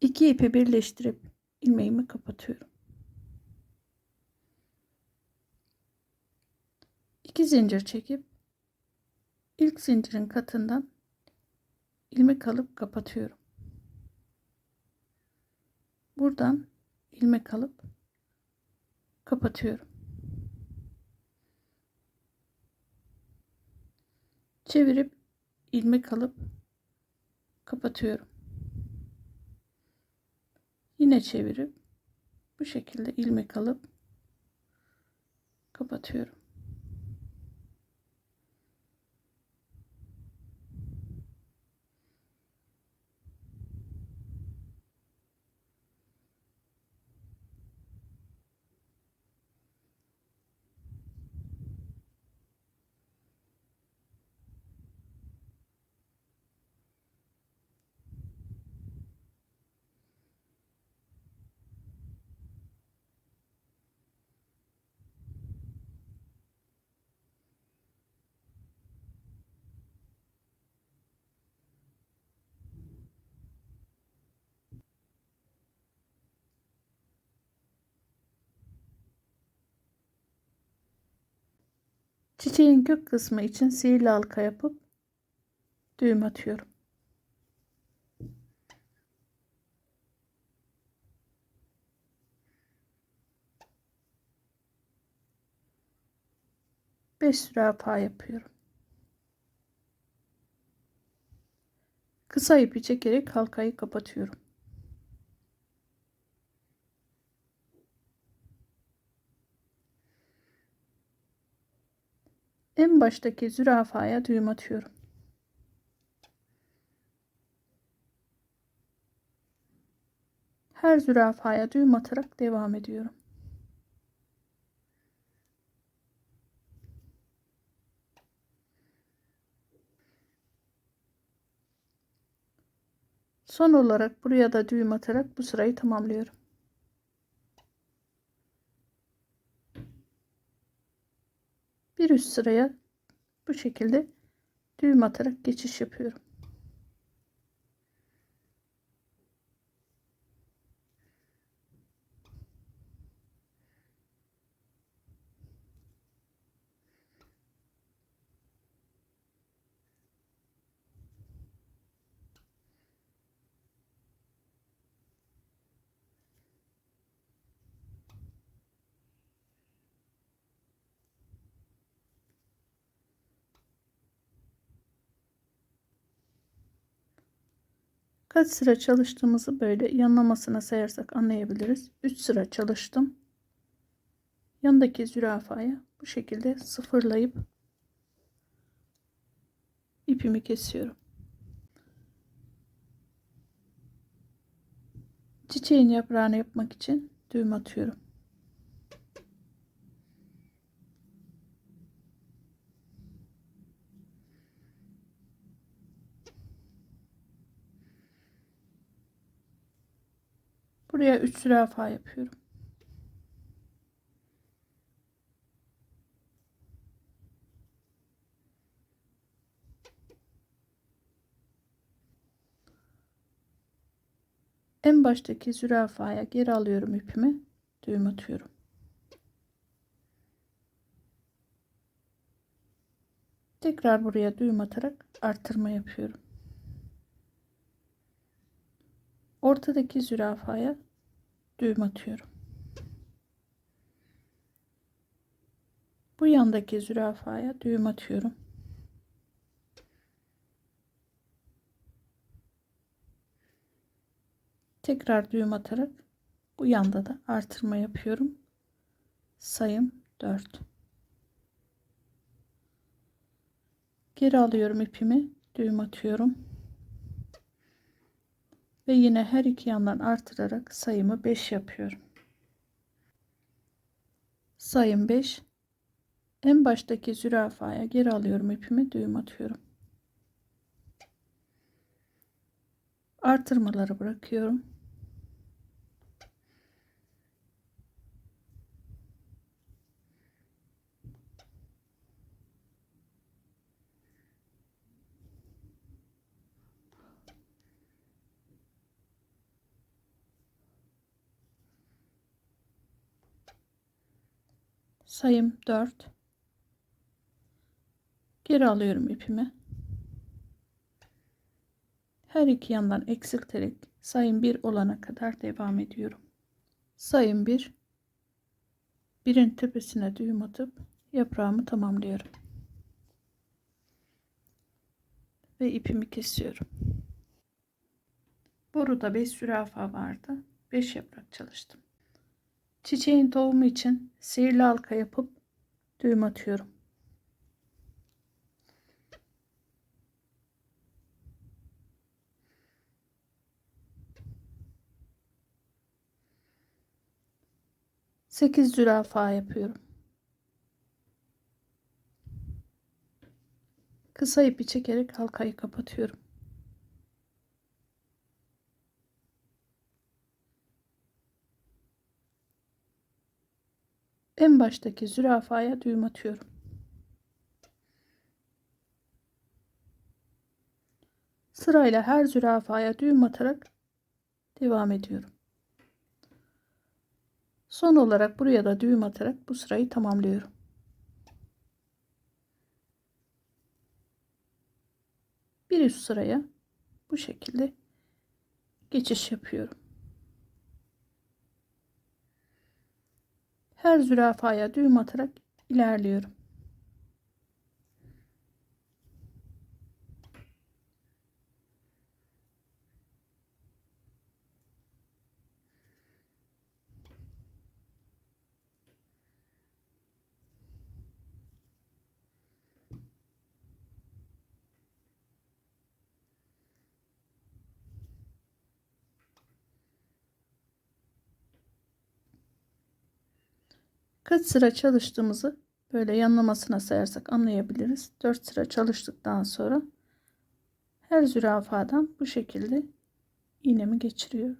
İki ipi birleştirip ilmeğimi kapatıyorum. İki zincir çekip ilk zincirin katından ilmek alıp kapatıyorum. Buradan ilmek alıp kapatıyorum. Çevirip ilmek alıp kapatıyorum. Yine çevirip bu şekilde ilmek alıp kapatıyorum. Çiçeğin kök kısmı için sihirli halka yapıp düğüm atıyorum. Beş zürafa yapıyorum. Kısa ipi çekerek halkayı kapatıyorum. En baştaki zürafaya düğüm atıyorum. Her zürafaya düğüm atarak devam ediyorum. Son olarak buraya da düğüm atarak bu sırayı tamamlıyorum. Bir üst sıraya bu şekilde düğüm atarak geçiş yapıyorum. Kaç sıra çalıştığımızı böyle yanlamasına sayarsak anlayabiliriz. 3 sıra çalıştım. Yanındaki zürafaya bu şekilde sıfırlayıp ipimi kesiyorum. Çiçeğin yaprağını yapmak için düğüm atıyorum. Buraya 3 zürafa yapıyorum. En baştaki zürafaya geri alıyorum ipimi. Düğüm atıyorum. Tekrar buraya düğüm atarak artırma yapıyorum. Ortadaki zürafaya düğüm atıyorum. Bu yandaki zürafaya düğüm atıyorum. Tekrar düğüm atarak bu yanda da artırma yapıyorum. Sayım 4. Geri alıyorum ipimi, düğüm atıyorum. Ve yine her iki yandan artırarak sayımı 5 yapıyorum. Sayım 5. En baştaki zürafaya geri alıyorum ipimi, düğüm atıyorum. Artırmaları bırakıyorum. Sayım 4 geri alıyorum ipimi. Her iki yandan eksilterek sayım 1 olana kadar devam ediyorum. Sayım 1 birin tepesine düğüm atıp yaprağımı tamamlıyorum. Ve ipimi kesiyorum. Boruda 5 zürafa vardı. 5 yaprak çalıştım çiçeğin tohumu için sihirli halka yapıp düğüm atıyorum Sekiz zürafa yapıyorum. Kısa ipi çekerek halkayı kapatıyorum. En baştaki zürafaya düğüm atıyorum. Sırayla her zürafaya düğüm atarak devam ediyorum. Son olarak buraya da düğüm atarak bu sırayı tamamlıyorum. Bir üst sıraya bu şekilde geçiş yapıyorum. Her zürafaya düğüm atarak ilerliyorum. Kaç sıra çalıştığımızı böyle yanlamasına sayarsak anlayabiliriz. 4 sıra çalıştıktan sonra her zürafadan bu şekilde iğnemi geçiriyorum.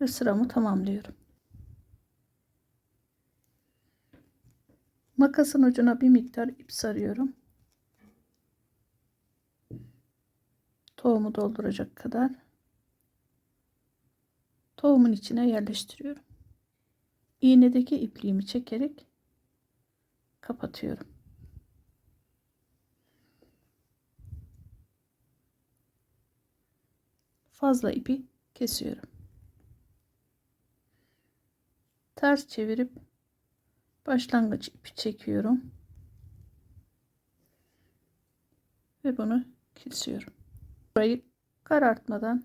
Ve sıramı tamamlıyorum. Makasın ucuna bir miktar ip sarıyorum. Tohumu dolduracak kadar tohumun içine yerleştiriyorum. İğnedeki ipliğimi çekerek kapatıyorum. Fazla ipi kesiyorum. Ters çevirip başlangıç ipi çekiyorum. Ve bunu kesiyorum. Burayı karartmadan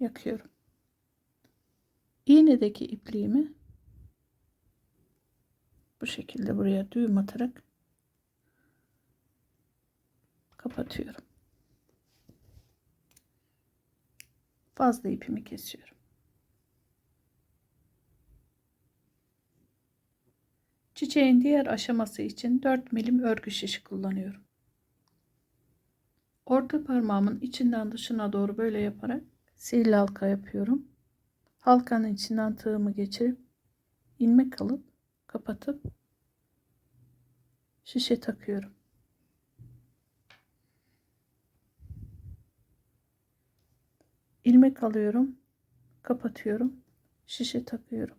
yakıyorum iğnedeki ipliğimi bu şekilde buraya düğüm atarak kapatıyorum. Fazla ipimi kesiyorum. Çiçeğin diğer aşaması için 4 milim örgü şişi kullanıyorum. Orta parmağımın içinden dışına doğru böyle yaparak sihirli halka yapıyorum halkanın içinden tığımı geçirip ilmek alıp kapatıp şişe takıyorum. ilmek alıyorum, kapatıyorum, şişe takıyorum.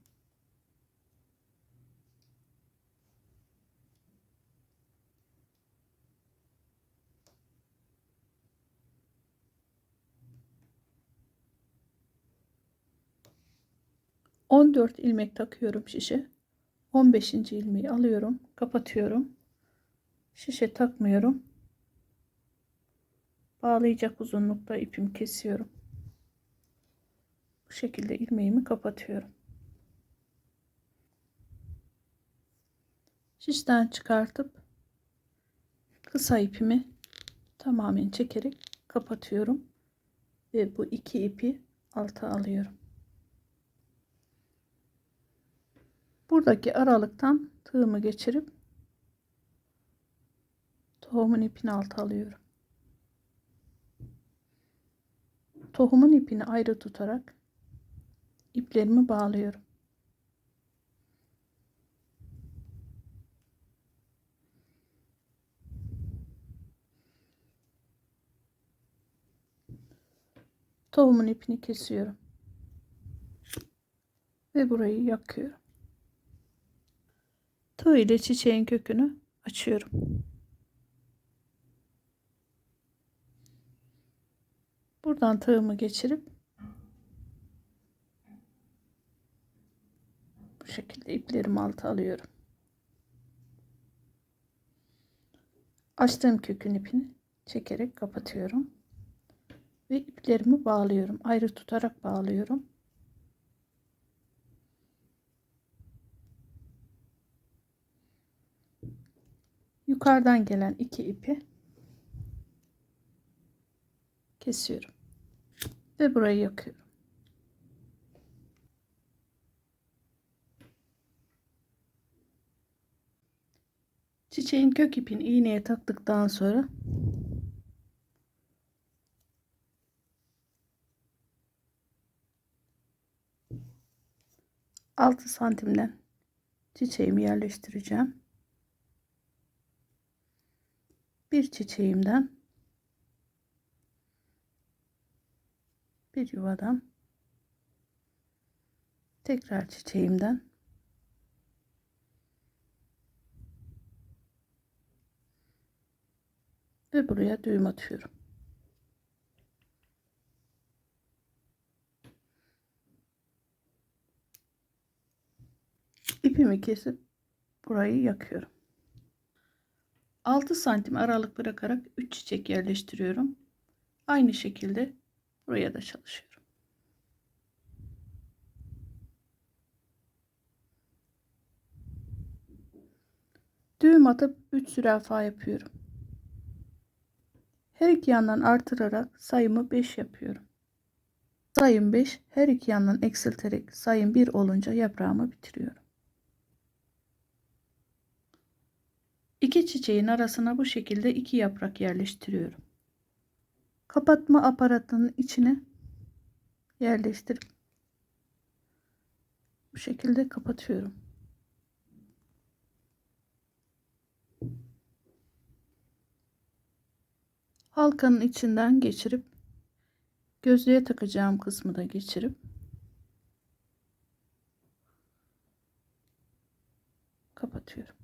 14 ilmek takıyorum şişe. 15. ilmeği alıyorum, kapatıyorum. Şişe takmıyorum. Bağlayacak uzunlukta ipimi kesiyorum. Bu şekilde ilmeğimi kapatıyorum. Şişten çıkartıp kısa ipimi tamamen çekerek kapatıyorum ve bu iki ipi alta alıyorum. Buradaki aralıktan tığımı geçirip tohumun ipini alta alıyorum. Tohumun ipini ayrı tutarak iplerimi bağlıyorum. Tohumun ipini kesiyorum. Ve burayı yakıyorum. Tığ ile çiçeğin kökünü açıyorum. Buradan tığımı geçirip bu şekilde iplerimi alta alıyorum. Açtığım kökün ipini çekerek kapatıyorum. Ve iplerimi bağlıyorum. Ayrı tutarak bağlıyorum. Yukarıdan gelen iki ipi kesiyorum. Ve burayı yakıyorum. Çiçeğin kök ipini iğneye taktıktan sonra altı santimden çiçeğimi yerleştireceğim. Bir çiçeğimden bir yuvadan tekrar çiçeğimden ve buraya düğüm atıyorum. İpimi kesip burayı yakıyorum. 6 santim aralık bırakarak 3 çiçek yerleştiriyorum. Aynı şekilde buraya da çalışıyorum. Düğüm atıp 3 zürafa yapıyorum. Her iki yandan artırarak sayımı 5 yapıyorum. Sayım 5 her iki yandan eksilterek sayım 1 olunca yaprağımı bitiriyorum. İki çiçeğin arasına bu şekilde iki yaprak yerleştiriyorum. Kapatma aparatının içine yerleştirip bu şekilde kapatıyorum. Halkanın içinden geçirip gözlüğe takacağım kısmı da geçirip kapatıyorum.